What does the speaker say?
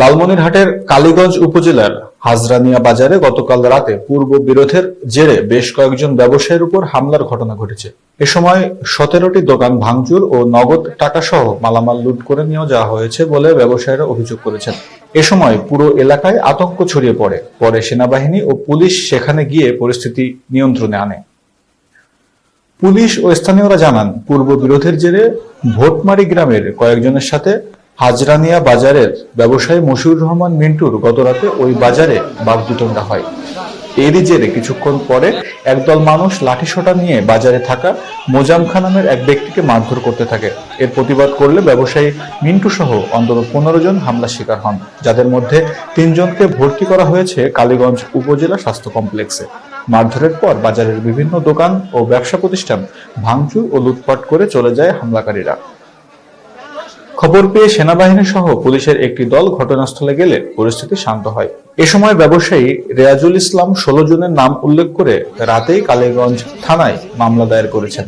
লালমনিরহাটের কালীগঞ্জ উপজেলার হাজরানিয়া বাজারে গতকাল রাতে পূর্ব বিরোধের জেরে বেশ কয়েকজন ব্যবসায়ীর উপর হামলার ঘটনা ঘটেছে। এ সময় সতেরোটি দোকান ভাঙচুর ও নগদ টাকা সহ মালামাল লুট করে নিয়ে যাওয়া হয়েছে বলে ব্যবসায়ীরা অভিযোগ করেছেন। এ সময় পুরো এলাকায় আতঙ্ক ছড়িয়ে পড়ে। পরে সেনাবাহিনী ও পুলিশ সেখানে গিয়ে পরিস্থিতি নিয়ন্ত্রণে আনে। পুলিশ ও স্থানীয়রা জানান, পূর্ব বিরোধের জেরে ভোটমারি গ্রামের কয়েকজনের সাথে হাজরানিয়া বাজারের ব্যবসায়ী মশিউর রহমান মিন্টুর গতরাতে ওই বাজারে বাগদুটন্ডা হয়। এরই জেরে কিছুক্ষণ পরে একদল মানুষ লাঠিসোঁটা নিয়ে বাজারে থাকা মোজাম খা নামের এক ব্যক্তিকে মারধর করতে থাকে। এর প্রতিবাদ করলে ব্যবসায়ী মিন্টু সহ অন্তত পনেরো জন হামলার শিকার হন, যাদের মধ্যে তিনজনকে ভর্তি করা হয়েছে কালীগঞ্জ উপজেলা স্বাস্থ্য কমপ্লেক্সে। মারধরের পর বাজারের বিভিন্ন দোকান ও ব্যবসা প্রতিষ্ঠান ভাঙচুর ও লুটপাট করে চলে যায় হামলাকারীরা। খবর পেয়ে সেনাবাহিনী সহ পুলিশের একটি দল ঘটনাস্থলে গেলে পরিস্থিতি শান্ত হয়। এ সময় ব্যবসায়ী রেয়াজুল ইসলাম ষোলো জনের নাম উল্লেখ করে রাতেই কালীগঞ্জ থানায় মামলা দায়ের করেছেন।